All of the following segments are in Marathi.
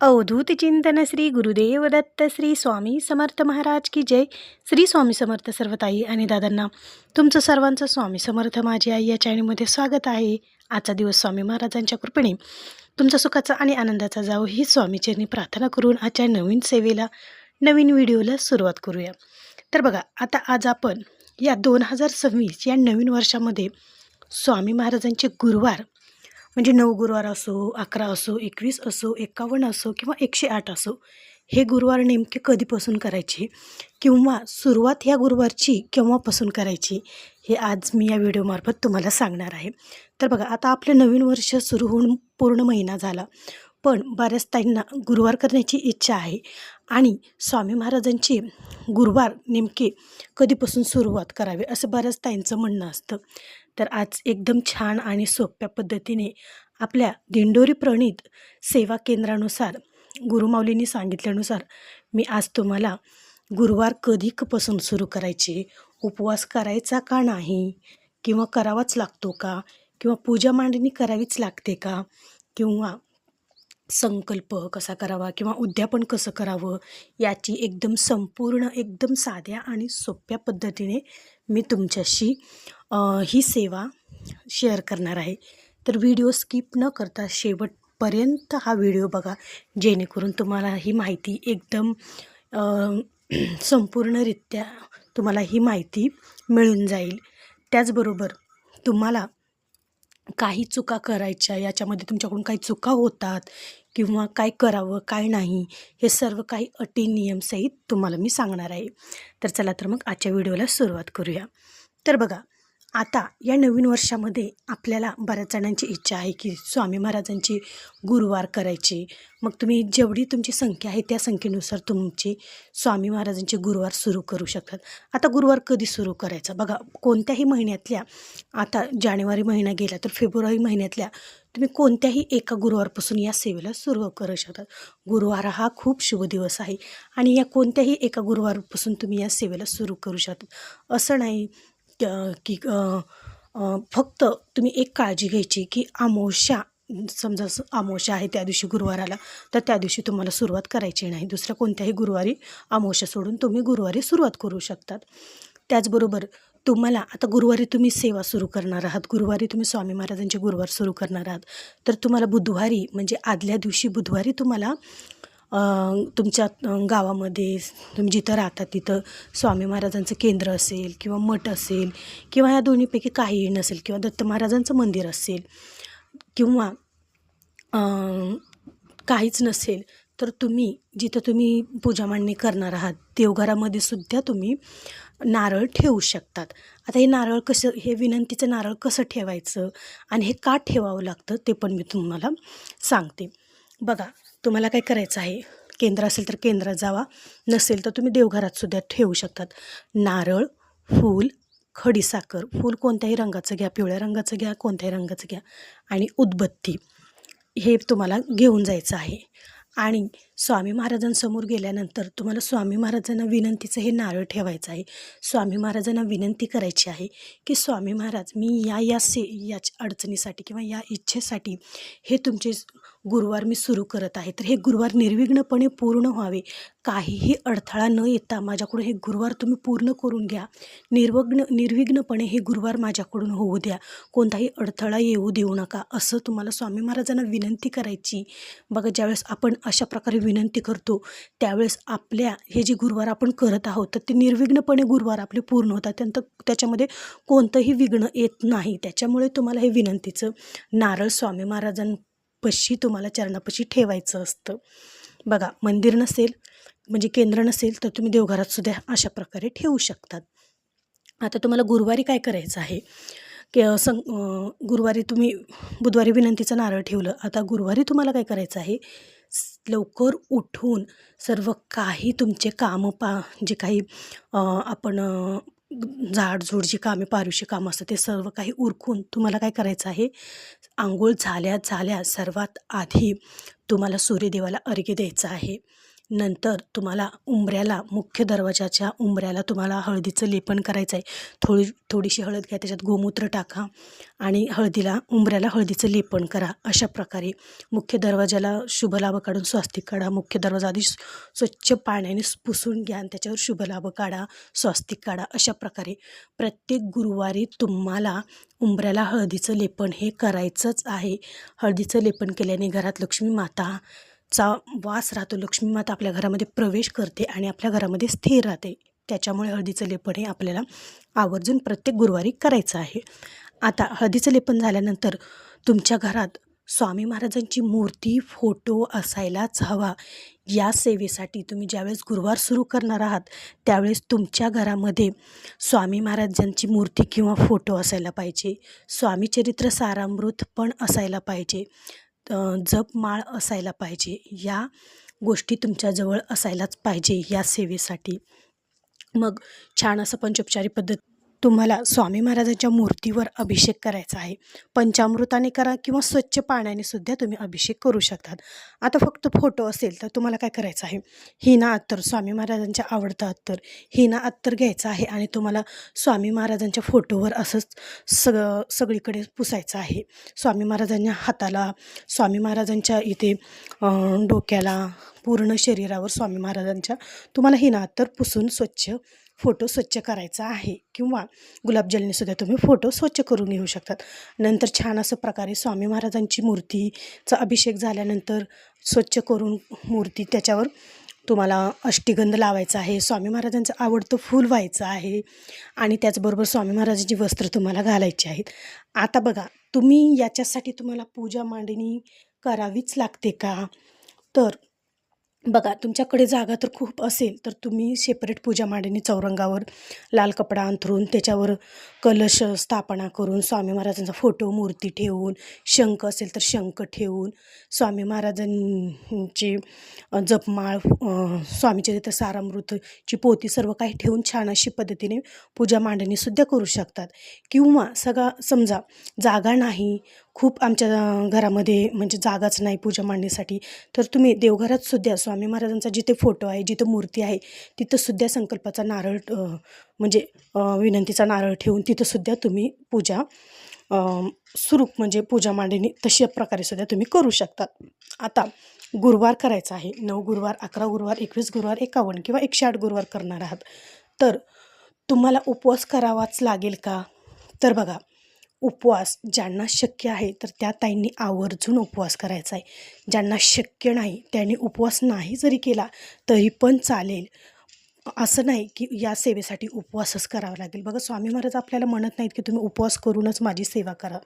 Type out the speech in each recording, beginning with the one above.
अवधूत चिंतन श्री गुरुदेव दत्त श्री स्वामी समर्थ महाराज की जय. श्री स्वामी समर्थ सर्वताई आणि दादांना तुमचं सर्वांचं स्वामी समर्थ माझी आई या चॅनलमध्ये स्वागत आहे. आजचा दिवस स्वामी महाराजांच्या कृपेने तुमचा सुखाचा आणि आनंदाचा जावो ही स्वामीचरणी प्रार्थना करून आजच्या नवीन सेवेला नवीन व्हिडिओला सुरुवात करूया. तर बघा आता आज आपण या दोन हजार सव्वीस या नवीन वर्षामध्ये स्वामी महाराजांचे गुरुवार म्हणजे नऊ गुरुवार असो अकरा असो एकवीस असो एकावन्न असो किंवा एकशे आठ असो हे गुरुवार नेमके कधीपासून करायचे? किंवा सुरुवात ह्या गुरुवारची केव्हापासून करायची? हे आज मी या व्हिडिओमार्फत तुम्हाला सांगणार आहे. तर बघा आता आपलं नवीन वर्ष सुरू होऊन पूर्ण महिना झाला. पण बऱ्याच ताईंना गुरुवार करण्याची इच्छा आहे. आणि स्वामी महाराजांची गुरुवार नेमके कधीपासून सुरुवात करावी असं बऱ्याच ताईंचं म्हणणं असतं. तर आज एकदम छान आणि सोप्या पद्धतीने आपल्या दिंडोरी प्रणीत सेवा केंद्रानुसार गुरुमाऊलींनी सांगितल्यानुसार मी आज तुम्हाला गुरुवार कधीपासून सुरू करायचे? उपवास करायचा का नाही? किंवा करावाच लागतो का? किंवा पूजा मांडणी करावीच लागते का? किंवा संकल्प कसा करावा? किंवा उद्यापन कसं करावं? याची एकदम संपूर्ण एकदम साध्या आणि सोप्या पद्धतीने मी तुमच्याशी ही सेवा शेअर करणार आहे. तर व्हिडिओ स्किप न करता शेवटपर्यंत हा व्हिडिओ बघा जेणेकरून तुम्हाला ही माहिती एकदम संपूर्णरित्या तुम्हाला ही माहिती मिळून जाईल. त्याचबरोबर तुम्हाला काही चुका करायच्या याच्यामध्ये तुमच्याकडून काही चुका होतात किंवा काय करावं काय नाही हे सर्व काही अटी नियमसहित तुम्हाला मी सांगणार आहे. तर चला तर मग आजच्या व्हिडिओला सुरुवात करूया. तर बघा आता या नवीन वर्षामध्ये आपल्याला बऱ्याच जणांची इच्छा आहे की स्वामी महाराजांची गुरुवार करायची. मग तुम्ही जेवढी तुमची संख्या आहे त्या संख्येनुसार तुमचे स्वामी महाराजांचे गुरुवार सुरू करू शकतात. आता गुरुवार कधी सुरू करायचा? बघा कोणत्याही महिन्यातल्या आता जानेवारी महिना गेला तर फेब्रुवारी महिन्यातल्या तुम्ही कोणत्याही एका गुरुवारपासून या सेवेला सुरू करू शकतात गुरुवार हा खूप शुभ दिवस आहे आणि या कोणत्याही एका गुरुवारपासून तुम्ही या सेवेला सुरू करू शकता. असं नाही. त्या की फक्त तुम्ही एक काळजी घ्यायची की अमावस्या समजा स- अमावस्या आहे त्या दिवशी गुरुवाराला तर त्या दिवशी तुम्हाला सुरुवात करायची नाही. दुसऱ्या कोणत्याही गुरुवारी अमावस्या सोडून तुम्ही गुरुवारी सुरुवात करू शकतात. त्याचबरोबर तुम्हाला आता गुरुवारी तुम्ही सेवा सुरू करणार आहात गुरुवारी तुम्ही स्वामी महाराजांचे गुरुवार सुरू करणार आहात तर तुम्हाला बुधवारी म्हणजे आदल्या दिवशी बुधवारी तुम्हाला तुमच्या गावामध्ये तुम्ही जिथं राहता तिथं स्वामी महाराजांचं केंद्र असेल किंवा मठ असेल किंवा ह्या दोन्हीपैकी काहीही नसेल किंवा दत्त महाराजांचं मंदिर असेल किंवा काहीच नसेल तर तुम्ही जिथं तुम्ही पूजा मांडणी करणार आहात देवघरामध्ये सुद्धा तुम्ही नारळ ठेवू शकतात. आता हे नारळ कसं हे विनंतीचं नारळ कसं ठेवायचं आणि हे का ठेवावं लागतं ते पण मी तुम्हाला सांगते. बघा तुम्हाला काय करायचं आहे? केंद्र असेल तर केंद्रात जावा. नसेल तर तुम्ही देवघरात सुद्धा ठेवू शकतात. नारळ फूल खडीसाखर फूल कोणत्याही रंगाचं घ्या. पिवळ्या रंगाचं घ्या कोणत्याही रंगाचं घ्या. आणि उदबत्ती हे तुम्हाला घेऊन जायचं आहे. आणि स्वामी महाराजांसमोर गेल्यानंतर तुम्हाला स्वामी महाराजांना विनंतीचं हे नारळ ठेवायचं आहे. स्वामी महाराजांना विनंती करायची आहे की स्वामी महाराज मी या या से याच अडचणीसाठी किंवा या इच्छेसाठी हे तुमचे गुरुवार मी सुरू करत आहे. तर हे गुरुवार निर्विघ्नपणे पूर्ण व्हावे. काहीही अडथळा न येता माझ्याकडून हे गुरुवार तुम्ही पूर्ण करून घ्या. निर्वग्न निर्विघ्नपणे हे गुरुवार माझ्याकडून होऊ द्या. कोणताही अडथळा येऊ देऊ नका असं तुम्हाला स्वामी महाराजांना विनंती करायची. बघा ज्यावेळेस आपण अशा प्रकारे विनंती करतो त्यावेळेस आपल्या हे जे गुरुवार आपण करत आहोत तर ते निर्विघ्नपणे गुरुवार आपले पूर्ण होतात. त्यानंतर त्याच्यामध्ये कोणतंही विघ्न येत नाही. त्याच्यामुळे तुम्हाला हे विनंतीचं नारळ स्वामी महाराजां पशी तुम्हाला चरणापशी ठेवायचं असतं. बघा मंदिर नसेल म्हणजे केंद्र नसेल तर तुम्ही देवघरात सुद्धा अशा प्रकारे ठेवू शकतात. आता तुम्हाला गुरुवारी काय करायचं आहे? की सं गुरुवारी तुम्ही बुधवारी विनंतीचं नारळ ठेवलं. आता गुरुवारी तुम्हाला काय करायचं आहे? लवकर उठून सर्व काही तुमचे कामं पा जे काही आपण झाडझूड जी कामे पारुशी कामं असतं ते सर्व काही उरकून तुम्हाला काय करायचं आहे? आंघोळ झाल्या झाल्या सर्वात आधी तुम्हाला सूर्यदेवाला अर्घ्य द्यायचं आहे. नंतर तुम्हाला उंबऱ्याला मुख्य दरवाजाच्या उंबऱ्याला तुम्हाला हळदीचं लेपन करायचं आहे. थोडी थोडीशी हळद घ्या त्याच्यात गोमूत्र टाका आणि हळदीला उंबऱ्याला हळदीचं लेपन करा अशा प्रकारे. मुख्य दरवाजाला शुभलाभ काढून स्वास्तिक काढा. मुख्य दरवाजा आधी स्वच्छ पाण्याने पुसून घ्या आणि त्याच्यावर शुभलाभ काढा स्वास्तिक काढा अशा प्रकारे. प्रत्येक गुरुवारी तुम्हाला उंबऱ्याला हळदीचं लेपन हे करायचंच आहे. हळदीचं लेपन केल्याने घरात लक्ष्मी माता चा वास राहतो. लक्ष्मी माता आपल्या घरामध्ये प्रवेश करते आणि आपल्या घरामध्ये स्थिर राहते. त्याच्यामुळे हळदीचं लेपन हे आपल्याला आवर्जून प्रत्येक गुरुवारी करायचं आहे. आता हळदीचं लेपन झाल्यानंतर तुमच्या घरात स्वामी महाराजांची मूर्ती फोटो असायलाच हवा. या सेवेसाठी तुम्ही ज्यावेळेस गुरुवार सुरू करणार आहात त्यावेळेस तुमच्या घरामध्ये स्वामी महाराजांची मूर्ती किंवा फोटो असायला पाहिजे. स्वामीचरित्र सारामृत पण असायला पाहिजे. जपमाळ असायला पाहिजे. या गोष्टी तुमच्याजवळ असायलाच पाहिजे या सेवेसाठी. मग छान असं पंचोपचारी पद्धत तुम्हाला स्वामी महाराजांच्या मूर्तीवर अभिषेक करायचा आहे. पंचामृताने करा किंवा स्वच्छ पाण्याने सुद्धा तुम्ही अभिषेक करू शकतात. आता फक्त फोटो असेल तर तुम्हाला काय करायचं आहे? हिना अत्तर स्वामी महाराजांच्या आवडतं अत्तर. हिना अत्तर घ्यायचं आहे आणि तुम्हाला स्वामी महाराजांच्या फोटोवर असंच सग सगळीकडे पुसायचं आहे. स्वामी महाराजांच्या हाताला स्वामी महाराजांच्या इथे डोक्याला पूर्ण शरीरावर स्वामी महाराजांच्या तुम्हाला हिना अत्तर पुसून स्वच्छ फोटो स्वच्छ करायचा आहे किंवा गुलाबजलनेसुद्धा तुम्ही फोटो स्वच्छ करून घेऊ शकतात. नंतर छान असं प्रकारे स्वामी महाराजांची मूर्तीचा अभिषेक झाल्यानंतर स्वच्छ करून मूर्ती त्याच्यावर तुम्हाला अष्टीगंध लावायचा आहे स्वामी महाराजांचं आवडतं फूल व्हायचं आहे आणि त्याचबरोबर स्वामी महाराजांची वस्त्र तुम्हाला घालायची आहेत. आता बघा तुम्ही याच्यासाठी तुम्हाला पूजा मांडणी करावीच लागते का? तर बघा तुमच्याकडे जागा तर खूप असेल तर तुम्ही सेपरेट पूजा मांडणी चौरंगावर लाल कपडा अंथरून त्याच्यावर कलश स्थापना करून स्वामी महाराजांचा फोटो मूर्ती ठेवून शंख असेल तर शंख ठेवून स्वामी महाराजांची जपमाळ स्वामीचरित्र सारामृतची पोती सर्व काही ठेवून छान अशी पद्धतीने पूजा मांडणीसुद्धा करू शकतात. किंवा सगळा समजा जागा नाही खूप आमच्या घरामध्ये म्हणजे जागाच नाही पूजा मांडणीसाठी तर तुम्ही देवघरात सुद्धा स्वामी महाराजांचा जिथे फोटो आहे जिथं मूर्ती आहे तिथं सुद्धा संकल्पाचा नारळ म्हणजे विनंतीचा नारळ ठेवून तिथं सुद्धा तुम्ही पूजा सुरू म्हणजे पूजा मांडणी तशा प्रकारे सुद्धा तुम्ही करू शकता आता गुरुवार करायचा आहे. नऊ गुरुवार अकरा गुरुवार एकवीस गुरुवार एकावन्न किंवा एकशे आठ गुरुवार करणार आहात. तर तुम्हाला उपवास करावाच लागेल का? तर बघा उपवास ज्यांना शक्य आहे तर त्या ताईंनी आवर्जून उपवास करायचा आहे. ज्यांना शक्य नाही त्यांनी उपवास नाही जरी केला तरी पण चालेल. असं नाही की या सेवेसाठी उपवासच करावा लागेल. बघा स्वामी महाराज आपल्याला म्हणत नाहीत की तुम्ही उपवास करूनच माझी सेवा करा.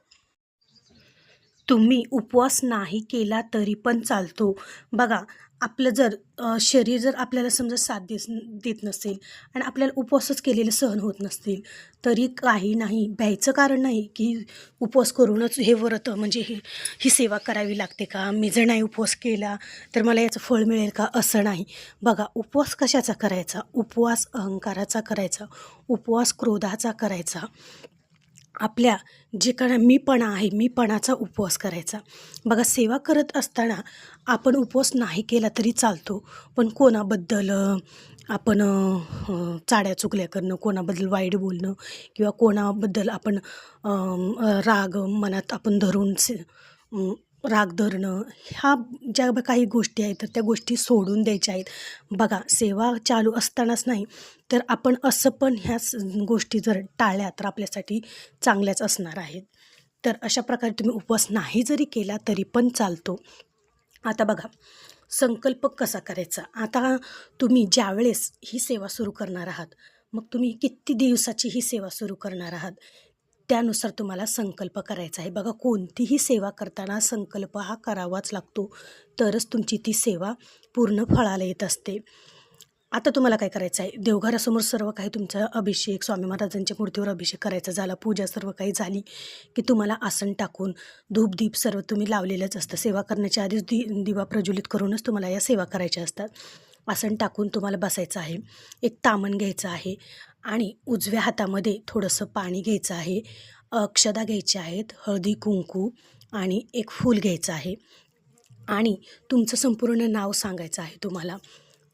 तुम्ही उपवास नाही केला तरी पण चालतो. बघा आपलं जर शरीर जर आपल्याला समजा साथ देस देत नसेल आणि आपल्याला उपवासच केलेले सहन होत नसतील तरी काही नाही. भ्यायचं कारण नाही की उपवास करूनच हे व्रत म्हणजे हे ही सेवा करावी लागते का? मी जर नाही उपवास केला तर मला याचं फळ मिळेल का? असं नाही. बघा उपवास कशाचा करायचा? उपवास अहंकाराचा करायचा? उपवास क्रोधाचा करायचा? आपल्या जे काय मीपणा आहे मीपणाचा उपवास करायचा. बघा सेवा करत असताना आपण उपवास नाही केला तरी चालतो. पण कोणाबद्दल आपण चाड्या चुकल्या करणं कोणाबद्दल वाईट बोलणं किंवा कोणाबद्दल आपण राग मनात आपण धरून राग धरणं ह्या ज्या काही गोष्टी आहेत तर त्या गोष्टी सोडून द्यायच्या आहेत. बघा सेवा चालू असतानाच नाही तर आपण असं पण ह्या स- गोष्टी जर टाळल्या तर आपल्यासाठी चांगल्याच असणार आहेत. तर अशा प्रकारे तुम्ही उपवास नाही जरी केला तरी पण चालतो. आता बघा संकल्प कसा करायचा? आता तुम्ही ज्यावेळेस ही सेवा सुरू करणार आहात मग तुम्ही किती दिवसाची ही सेवा सुरू करणार आहात? त्यानुसार तुम्हाला संकल्प करायचा आहे. बघा कोणतीही सेवा करताना संकल्प हा करावाच लागतो तरच तुमची ती सेवा पूर्ण फळाला येत असते. आता तुम्हाला काय करायचं आहे? देवघरासमोर सर्व काही तुमचा अभिषेक स्वामी महाराजांच्या मूर्तीवर अभिषेक करायचा झाला पूजा सर्व काही झाली की तुम्हाला आसन टाकून धूप दीप सर्व तुम्ही लावलेलंच असतं. सेवा करण्याच्या आधीच दि दिवा प्रज्वलित करूनच तुम्हाला या सेवा करायच्या असतात. आसन टाकून तुम्हाला बसायचं आहे. एक तामण घ्यायचं आहे आणि उजव्या हातामध्ये थोडंसं पाणी घ्यायचं आहे. अक्षदा घ्यायच्या आहेत हळदी कुंकू आणि एक फूल घ्यायचं आहे. आणि तुमचं संपूर्ण नाव सांगायचं आहे तुम्हाला.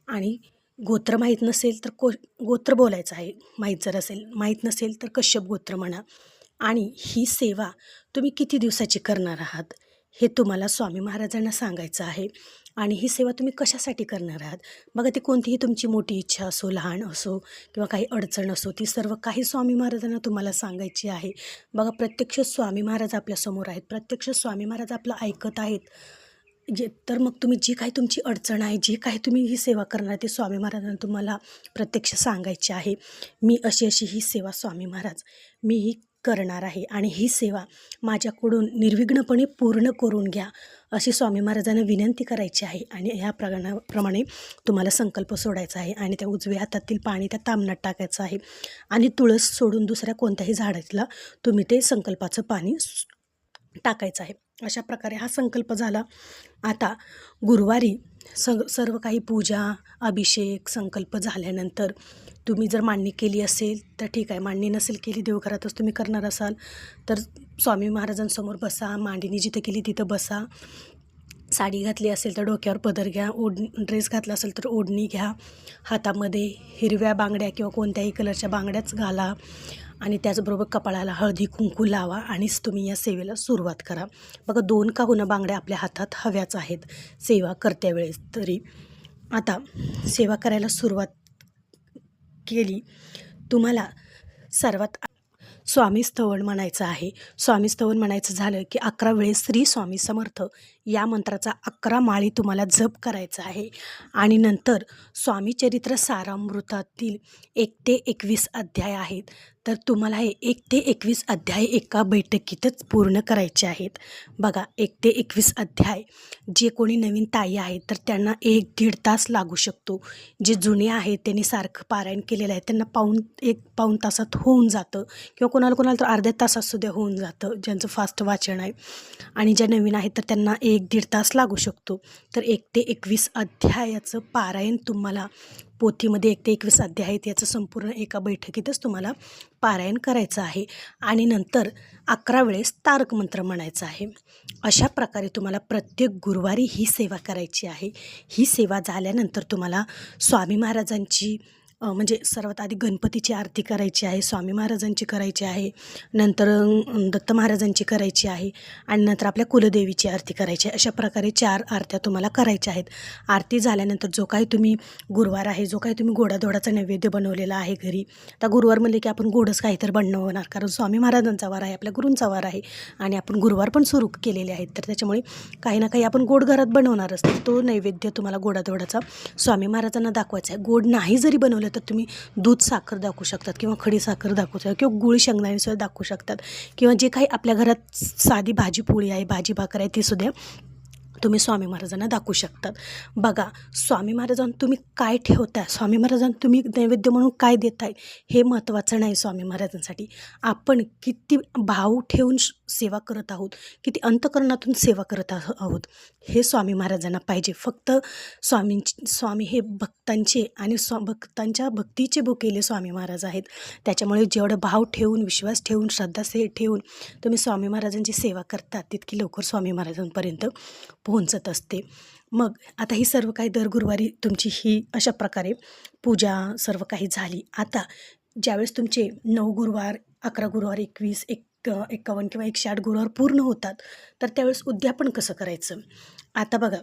आणि गोत्र माहीत नसेल तर को गोत्र बोलायचं आहे. माहीत जर असेल माहीत नसेल तर कश्यप गोत्र म्हणा. आणि ही सेवा तुम्ही किती दिवसाची करणार आहात हे तुम्हाला स्वामी महाराजांना सांगायचं आहे. आणि ही सेवा तुम्ही कशासाठी करणार आहात? बघा ती कोणतीही तुमची मोठी इच्छा असो लहान असो किंवा काही अडचण असो ती सर्व काही स्वामी महाराजांना तुम्हाला सांगायची आहे. बघा प्रत्यक्ष स्वामी महाराज आपल्यासमोर आहेत. प्रत्यक्ष स्वामी महाराज आपलं ऐकत आहेत. जे तर मग तुम्ही जी काही तुमची अडचण आहे जी काही तुम्ही ही सेवा करणार ती स्वामी महाराजांना तुम्हाला प्रत्यक्ष सांगायची आहे. मी अशी अशी ही सेवा स्वामी महाराज मी ही करणार आहे. आणि ही सेवा माझ्याकडून निर्विघ्नपणे पूर्ण करून घ्या. अशी स्वामी महाराजांना विनंती करायची आहे आणि ह्या प्रमाणा प्रमाणे तुम्हाला संकल्प सोडायचा आहे आणि त्या उजव्या हातातील पाणी त्या तामणात टाकायचं आहे आणि तुळस सोडून दुसऱ्या कोणत्याही झाडातला तुम्ही ते संकल्पाचं पाणी टाकायचं आहे. अशा प्रकारे हा संकल्प झाला. आता गुरुवारी स सर्व काही पूजा अभिषेक संकल्प झाल्यानंतर तुम्ही जर मांडणी केली असेल तर ठीक आहे. मांडणी नसेल केली देवघरातच तुम्ही करणार असाल तर स्वामी महाराजांसमोर बसा मांडणी जिथे केली तिथं बसा. साडी घातली असेल तर डोक्यावर पदर घ्या ओढ ड्रेस घातला असेल तर ओढणी घ्या. हातामध्ये हिरव्या बांगड्या किंवा कोणत्याही कलरच्या बांगड्याच घाला आणि त्याचबरोबर कपाळाला हळदी कुंकू लावा आणिच तुम्ही या सेवेला सुरुवात करा. बघा दोन का होणं बांगड्या आपल्या हातात हव्याच आहेत. सेवा करत्या वेळेस तरी. आता सेवा करायला सुरुवात केली. तुम्हाला सर्वात स्वामी स्तवन म्हणायचं आहे. स्वामी स्तवन म्हणायचं झालं की अकरा वेळेस श्री स्वामी समर्थ या मंत्राचा अकरा माळी तुम्हाला जप करायचा आहे. आणि नंतर स्वामी चरित्र सारामृतातील एक ते एकवीस अध्याय आहेत. तर तुम्हाला हे एक ते एकवीस अध्याय एका बैठकीतच पूर्ण करायचे आहेत. बघा एक ते एकवीस अध्याय. जे कोणी नवीन ताई आहेत तर त्यांना एक दीड तास लागू शकतो. जे जुने आहेत त्यांनी सारखं पारायण केलेलं आहे. त्यांना पाऊन एक पाऊन तासात होऊन जातं. किंवा कोणाला कोणाला तर अर्ध्या तासात सुद्धा होऊन जातं ज्यांचं फास्ट वाचन आहे. आणि ज्या नवीन आहेत तर त्यांना एक एक दीड तास लागू शकतो. तर एक ते एकवीस अध्यायाचं पारायण तुम्हाला पोथीमध्ये एक ते एकवीस अध्याय आहेत याचं संपूर्ण एका बैठकीतच तुम्हाला पारायण करायचं आहे. आणि नंतर अकरा वेळेस तारक मंत्र म्हणायचं आहे. अशा प्रकारे तुम्हाला प्रत्येक गुरुवारी ही सेवा करायची आहे. ही सेवा झाल्यानंतर तुम्हाला स्वामी महाराजांची म्हणजे सर्वात आधी गणपतीची आरती करायची आहे स्वामी महाराजांची करायची आहे नंतर दत्त महाराजांची करायची आहे आणि नंतर आपल्या कुलदेवीची आरती करायची आहे. अशा प्रकारे चार आरत्या तुम्हाला करायच्या आहेत. आरती झाल्यानंतर जो काही तुम्ही गुरुवार आहे जो काही तुम्ही गोडाधोडाचा नैवेद्य बनवलेला आहे घरी तर गुरुवार म्हणले की आपण गोडच काहीतरी बनवणार कारण स्वामी महाराजांचा वार आहे आपल्या गुरूंचा वार आहे आणि आपण गुरुवार पण सुरू केलेले आहेत. तर त्याच्यामुळे काही ना काही आपण गोड घरात बनवणारच तर तो नैवेद्य तुम्हाला गोडाधोडाचा स्वामी महाराजांना दाखवायचा आहे. गोड नाही जरी बनवलं तर तुम्ही दूध साखर दाखवू शकतात किंवा खडी साखर दाखवू शकता किंवा गुळ शेंगदाणेसुद्धा दाखवू शकतात. किंवा जे काही आपल्या घरात साधी भाजी पोळी आहे भाजी भाकर आहे ती सुद्धा तुम्ही स्वामी महाराजांना दाखवू शकतात. बघा स्वामी महाराजांना तुम्ही काय ठेवताय? स्वामी महाराजांना तुम्ही नैवेद्य म्हणून काय देताय? हे महत्त्वाचं नाही स्वामी महाराजांसाठी. आपण किती भाव ठेवून सेवा करत आहोत किती अंतकरणातून सेवा करत आहोत हे स्वामी महाराजांना पाहिजे. फक्त स्वामींची स्वामी हे भक्तांचे आणि स्वा भक्तांच्या भक्तीचे भुकेले स्वामी महाराज आहेत. त्याच्यामुळे जेवढं भाव ठेवून विश्वास ठेवून श्रद्धा से ठेवून तुम्ही स्वामी महाराजांची सेवा करतात तितकी लवकर स्वामी महाराजांपर्यंत पोहोचत असते. मग आता ही सर्व काही दर गुरुवारी तुमची ही अशा प्रकारे पूजा सर्व काही झाली. आता ज्यावेळेस तुमचे नऊ गुरुवार अकरा गुरुवार एकवीस एक एकावन्न किंवा एकशे आठ गुरुवार पूर्ण होतात तर त्यावेळेस उद्यापन कसं करायचं? आता बघा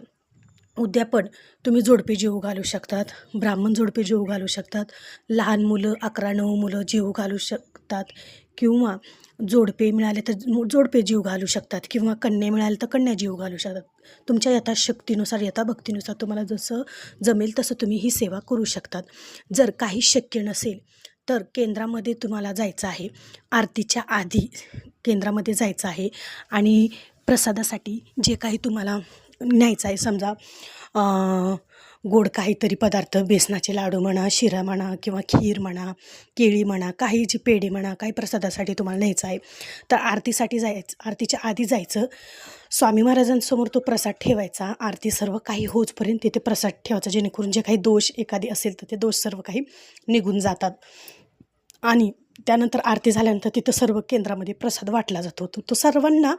उद्यापन तुम्ही जोडपे जीव घालू शकतात ब्राह्मण जोडपे जीव घालू शकतात लहान मुलं अकरा नऊ मुलं जीव घालू शक शकतात किंवा जोडपे मिळाले तर जोडपे जीव घालू शकतात किंवा कन्या मिळाले तर कन्या जीव घालू शकतात. तुमच्या यथाशक्तीनुसार यथाभक्तीनुसार तुम्हाला जसं जमेल तसं तुम्ही ही सेवा करू शकतात. जर काही शक्य नसेल तर केंद्रामध्ये तुम्हाला जायचं आहे. आरतीच्या आधी केंद्रामध्ये जायचं आहे आणि प्रसादासाठी जे काही तुम्हाला न्यायचं आहे समजा गोड काहीतरी पदार्थ बेसनाचे लाडू म्हणा शिरा म्हणा किंवा खीर म्हणा केळी म्हणा काही जी पेढे म्हणा काही प्रसादासाठी तुम्हाला न्यायचं आहे. तर आरतीसाठी जायचं आरतीच्या आधी जायचं. स्वामी महाराजांसमोर तो प्रसाद ठेवायचा. आरती सर्व काही होचपर्यंत तिथे प्रसाद ठेवायचा. जेणेकरून जे काही दोष एखादी असेल तर ते दोष सर्व काही निघून जातात. आणि त्यानंतर आरती झाल्यानंतर तिथं सर्व केंद्रामध्ये प्रसाद वाटला जातो. तो तो सर्वांना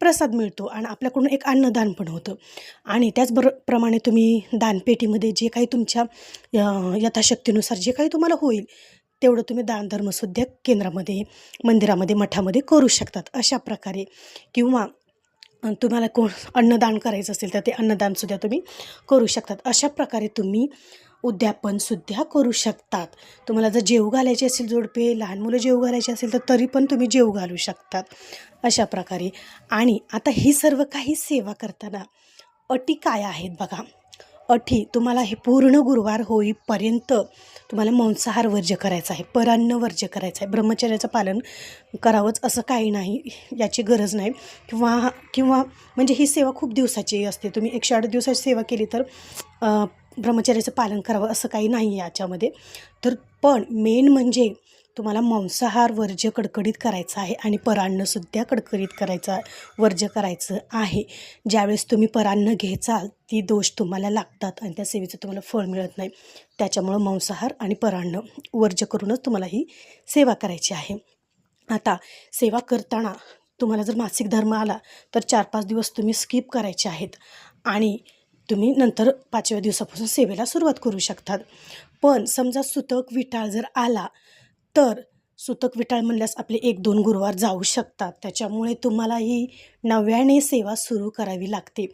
प्रसाद मिळतो आणि आपल्याकडून एक अन्नदान पण होतं. आणि त्याचबरो प्रमाणे तुम्ही दानपेटीमध्ये जे काही तुमच्या यथाशक्तीनुसार जे काही तुम्हाला होईल तेवढं तुम्ही दानधर्मसुद्धा केंद्रामध्ये मंदिरामध्ये मठामध्ये करू शकतात. अशा प्रकारे किंवा तुम्हाला कोण अन्नदान करायचं असेल तर ते अन्नदानसुद्धा तुम्ही करू शकतात. अशा प्रकारे तुम्ही उद्यापनसुद्धा करू शकतात. तुम्हाला जर जेव घालायचे असेल जोडपे लहान मुलं जेव घालायचे असेल तर तरी पण तुम्ही जेव घालू शकतात. अशा प्रकारे. आणि आता ही सर्व काही सेवा करताना अटी काय आहेत बघा. अटी तुम्हाला हे पूर्ण गुरुवार होईपर्यंत तुम्हाला मांसाहार वर्ज्य करायचा आहे परान्न वर्ज्य करायचं आहे. ब्रह्मचर्याचं पालन करावंच असं काही नाही याची गरज नाही. किंवा किंवा म्हणजे ही सेवा खूप दिवसाची असते. तुम्ही एकशे आठ दिवसाची सेवा केली तर ब्रह्मचर्याचं पालन करावं असं काही नाही आहे याच्यामध्ये. तर पण मेन म्हणजे तुम्हाला मांसाहार वर्ज्य कडकडीत करायचा आहे आणि परान्नसुद्धा कडकडीत करायचा वर्ज्य करायचं आहे. ज्यावेळेस तुम्ही परान्न घेचाल ती दोष तुम्हाला लागतात आणि त्या सेवेचं तुम्हाला फळ मिळत नाही. त्याच्यामुळं मांसाहार आणि परान्न वर्ज्य करूनच तुम्हाला ही सेवा करायची आहे. आता सेवा करताना तुम्हाला जर मासिक धर्म आला तर चार पाच दिवस तुम्ही स्किप करायचे आहेत आणि तुम्ही नंतर पाचव्या दिवसापासून सेवेला सुरुवात करू शकतात. पण समजा सुतक विटाळ जर आला तर सुतक विटाळ म्हणल्यास आपले एक दोन गुरुवार जाऊ शकतात. त्याच्यामुळे तुम्हाला ही नव्याने सेवा सुरू करावी लागते.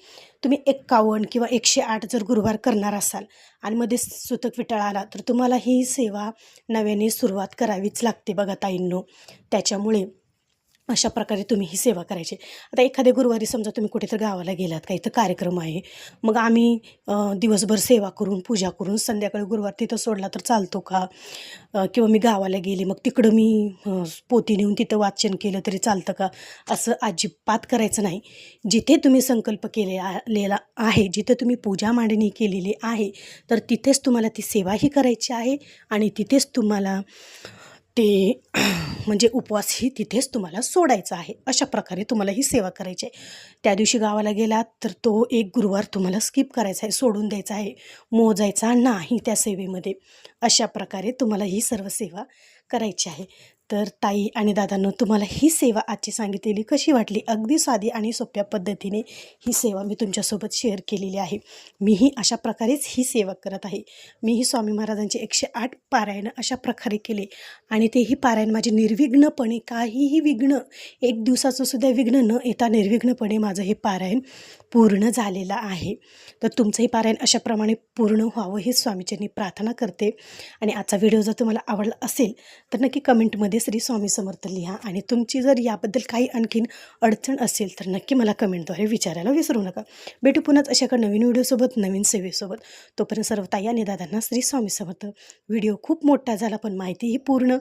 तुम्ही एक्कावन्न किंवा एकशे आठ जर गुरुवार करणार असाल आणि मध्ये सुतक विटाळ आला तर तुम्हाला ही सेवा नव्याने सुरुवात करावीच लागते बघा ताईंनो. त्याच्यामुळे अशा प्रकारे तुम्ही ही सेवा करायची. आता एखाद्या गुरुवारी समजा तुम्ही कुठेतरी गावाला गेलात काही तर कार्यक्रम आहे. मग आम्ही दिवसभर सेवा करून पूजा करून संध्याकाळी गुरुवार तिथं सोडला तर चालतो का? किंवा मी गावाला गेले मग तिकडं मी पोती नेऊन तिथं वाचन केलं तरी चालतं का? असं अजिबात करायचं नाही. जिथे तुम्ही संकल्प केलेला आहे जिथे तुम्ही पूजा मांडणी केलेली आहे तर तिथेच तुम्हाला ती सेवाही करायची आहे आणि तिथेच तुम्हाला ते म्हणजे उपवासही तिथेच तुम्हाला सोडायचा आहे. अशा प्रकारे तुम्हाला ही सेवा करायची आहे. त्या दिवशी गावाला गेलात तर तो एक गुरुवार तुम्हाला स्किप करायचा आहे सोडून द्यायचा आहे मोजायचा नाही त्या सेवेमध्ये. अशा प्रकारे तुम्हाला ही सर्व सेवा करायची आहे. तर ताई आणि दादांनो तुम्हाला ही सेवा आजची सांगितलेली कशी वाटली? अगदी साधी आणि सोप्या पद्धतीने ही सेवा मी तुमच्यासोबत शेअर केलेली आहे. मीही अशा प्रकारेच ही सेवा करत आहे. मीही स्वामी महाराजांचे एकशे आठ पारायण अशा प्रकारे केले. आणि तेही पारायण माझे निर्विघ्नपणे काहीही विघ्न एक दिवसाचं सुद्धा विघ्न न येता निर्विघ्नपणे माझं हे पारायण पूर्ण झालेलं आहे. तर तुमचंही पारायण अशाप्रमाणे पूर्ण व्हावं हे स्वामीचरणी प्रार्थना करते. आणि आजचा व्हिडिओ जर तुम्हाला आवडला असेल तर नक्की कमेंटमध्ये श्री स्वामी समर्थ लिहा. आणि तुमची जर याबद्दल काही आणखीन अडचण असेल तर नक्की मला कमेंटद्वारे विचारायला विसरू नका. भेटू पुन्हाच अशा एका नवीन व्हिडिओसोबत नवीन सेवेसोबत. तोपर्यंत सर्व ताई आणि दादांना श्री स्वामी समर्थ. व्हिडिओ खूप मोठा झाला पण माहिती ही पूर्ण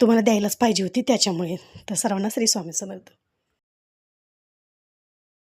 तुम्हाला द्यायलाच पाहिजे होती त्याच्यामुळे. तर सर्वांना श्री स्वामी समर्थ.